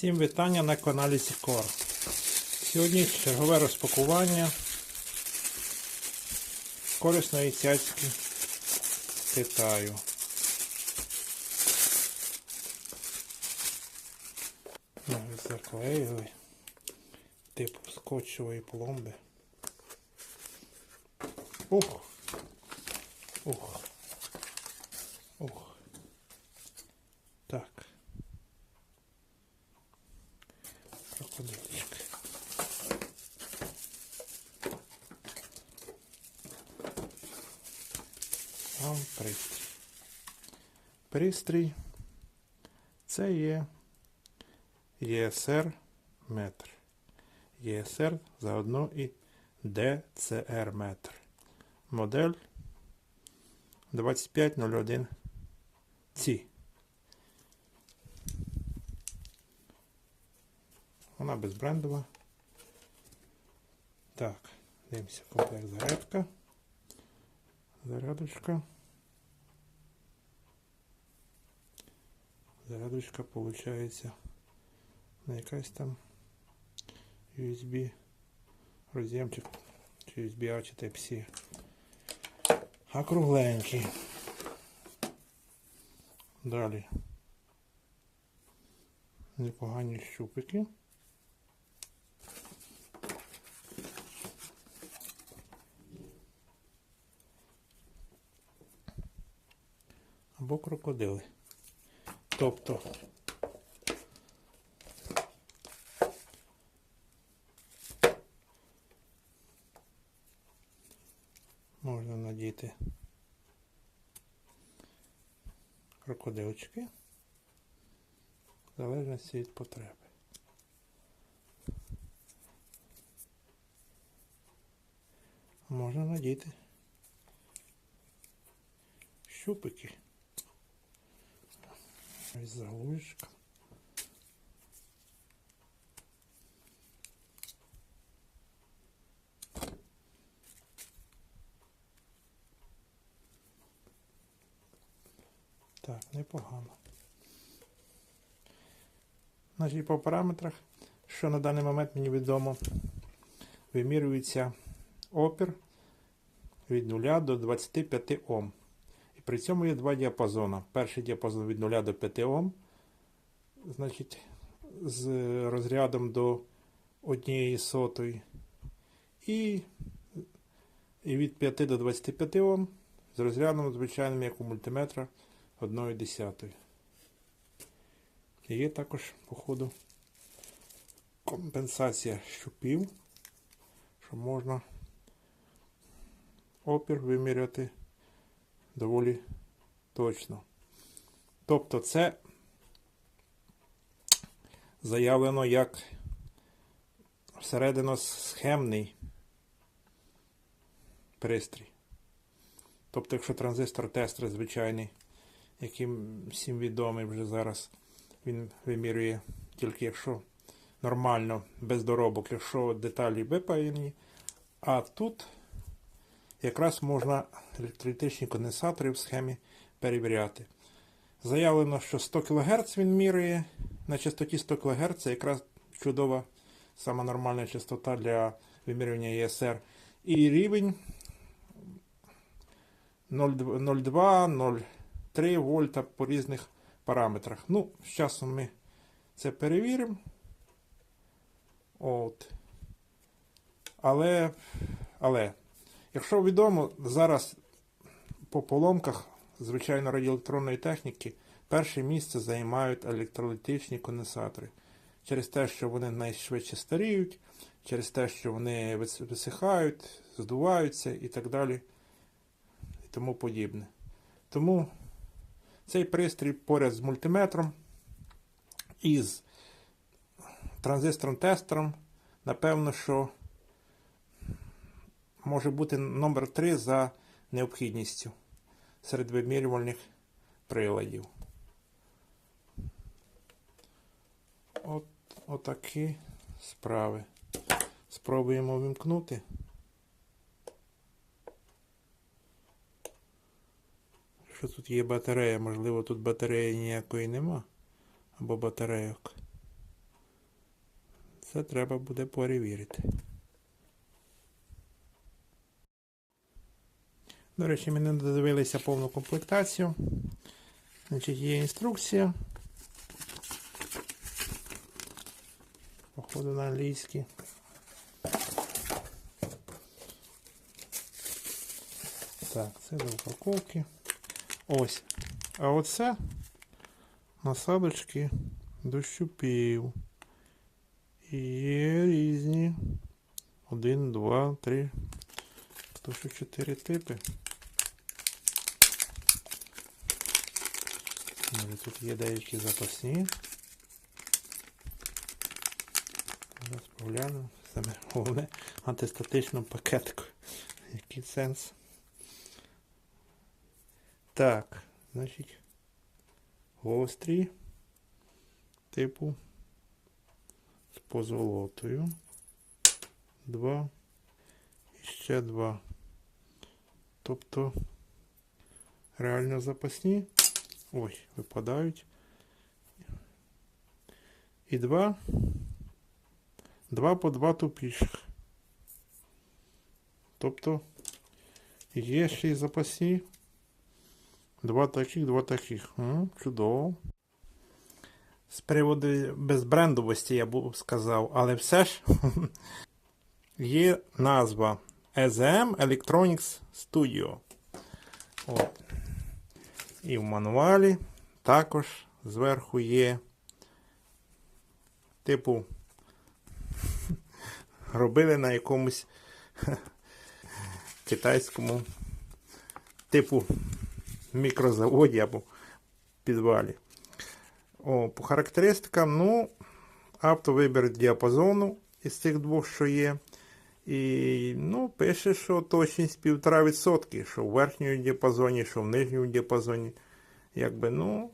Всім вітання на каналі Сікор. Сьогодні чергове розпакування корисної цяцьки Китаю. Навіть заклеїли типу скотчевої пломби. Ух! Ух! Ух! Так. Крокодильчик. Вам пристрій. Пристрій це є ЄСР метр. ЄСР заодно і ДЦР метр. Модель 2501 Ці. Вона безбрендова. Так, дивимося комплект зарядка. Зарядочка. Зарядочка получається не якась там USB роз'ємчик чи USB-A чи Type-C. А. Далі. Непогані щупики. Або крокодили. Тобто можна надіти крокодилчики в залежності від потреби. Можна надіти щупики. Ось заглушка. Так, непогано. Значить, по параметрах, що на даний момент мені відомо, вимірюється опір від 0 до 25 Ом. При цьому є два діапазони. Перший діапазон від 0 до 5 Ом, значить, з розрядом до 1 сотої. І, і від 5 до 25 Ом з розрядом звичайним, як у мультиметра, 1 десятої. Є також, по ходу, компенсація щупів, що можна опір виміряти доволі точно. Тобто це заявлено як всередино схемний пристрій. Тобто, якщо транзистор тестер звичайний, яким всім відомий вже зараз, він вимірює тільки якщо нормально, без доробок, якщо деталі випаяні, а тут якраз можна електролітичні конденсатори в схемі перевіряти. Заявлено, що 100 кГц він міряє на частоті 100 кГц якраз чудова, сама нормальна частота для вимірювання ЄСР. І рівень 0,2-0,3 вольта по різних параметрах. Ну, з часом ми це перевіримо. От. Але, але Якщо відомо, зараз по поломках звичайно радіоелектронної техніки перше місце займають електролітичні конденсатори. Через те, що вони найшвидше старіють, через те, що вони висихають, здуваються і так далі, і тому подібне. Тому цей пристрій поряд з мультиметром і з транзистором-тестером, напевно, що може бути номер 3 за необхідністю серед вимірювальних приладів. От, Отакі справи. Спробуємо вимкнути. Що тут є батарея? Можливо, тут батареї ніякої нема. Або батарейок. Це треба буде перевірити. До речі, ми не додивилися повну комплектацію. Значить, є інструкція. Походу на англійський. Так, це до упаковки. Ось. А оце насадочки до щупів. І Є різні. Один, два, три. То що чотири типи. Може, тут є деякі запасні. Погляну. Саме головне антистатичну пакетку. Який сенс. Так, значить, гострі, типу, з позолотою. Два. І ще два. Тобто, реально запасні. Ой, випадають. І два. Два по два тупіших. Тобто, є ще й запасні. Два таких, два таких. М, чудово. З приводу безбрендовості я б сказав, але все ж є назва EZM Electronics Studio. От. І в мануалі також зверху є типу робили на якомусь китайському типу мікрозаводі або підвалі. О, по характеристикам, ну, автовибір діапазону із цих двох, що є. І ну, пише, що точність 1,5%, що в верхньому діапазоні, що в нижньому діапазоні. Якби, ну,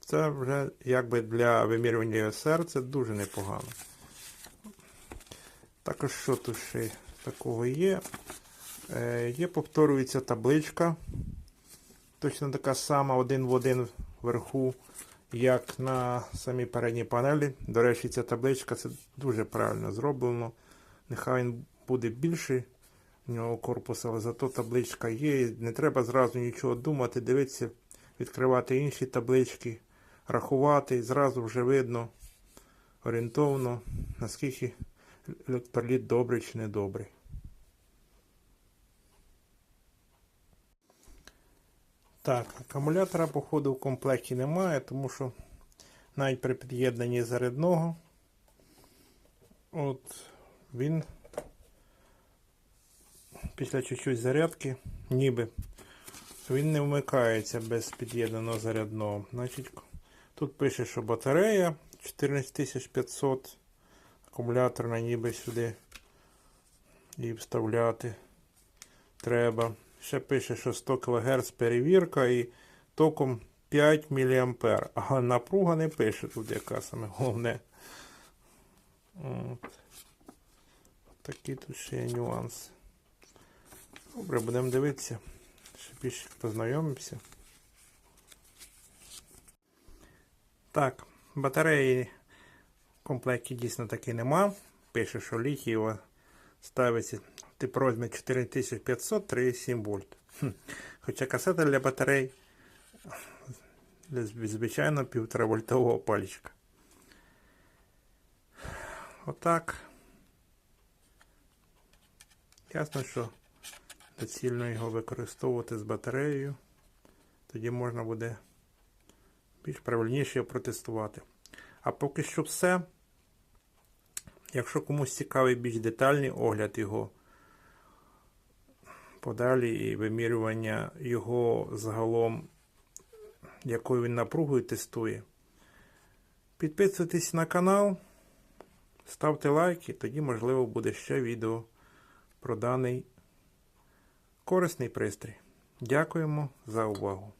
це вже якби для вимірювання серця дуже непогано. Також що тут ще такого є? Е, Є, повторюється табличка. Точно така сама один в один вверху, як на самій передній панелі. До речі, ця табличка це дуже правильно зроблено. Нехай він буде більший в нього корпус, але зато табличка є. Не треба зразу нічого думати, дивитися, відкривати інші таблички, рахувати, і зразу вже видно орієнтовно, наскільки електроліт добрий чи не Так, акумулятора, походу, в комплекті немає, тому що навіть при під'єднанні зарядного от він після чуть-чуть зарядки, ніби він не вмикається без під'єднаного зарядного. Значить, тут пише, що батарея 14500, акумуляторна ніби сюди і вставляти треба. Ще пише, що 100 кГц перевірка і током 5 мА. А напруга не пише тут, яка саме головне. От. Такі тут ще є нюанси. Добре, будемо дивитися. Ще більше познайомимося. Так, батареї в комплекті дійсно таки нема. Пише, що літієва ставиться тип розмір 4500 3,7 вольт. Хоча касета для батарей звичайно 1,5 вольтового пальчика. Отак. Ясно, що доцільно його використовувати з батареєю. Тоді можна буде більш правильніше протестувати. А поки що все. Якщо комусь цікавий більш детальний огляд його, подалі і вимірювання його загалом, якою він напругою тестує, підписуйтесь на канал, ставте лайки, тоді, можливо, буде ще відео про даний корисний пристрій. Дякуємо за увагу!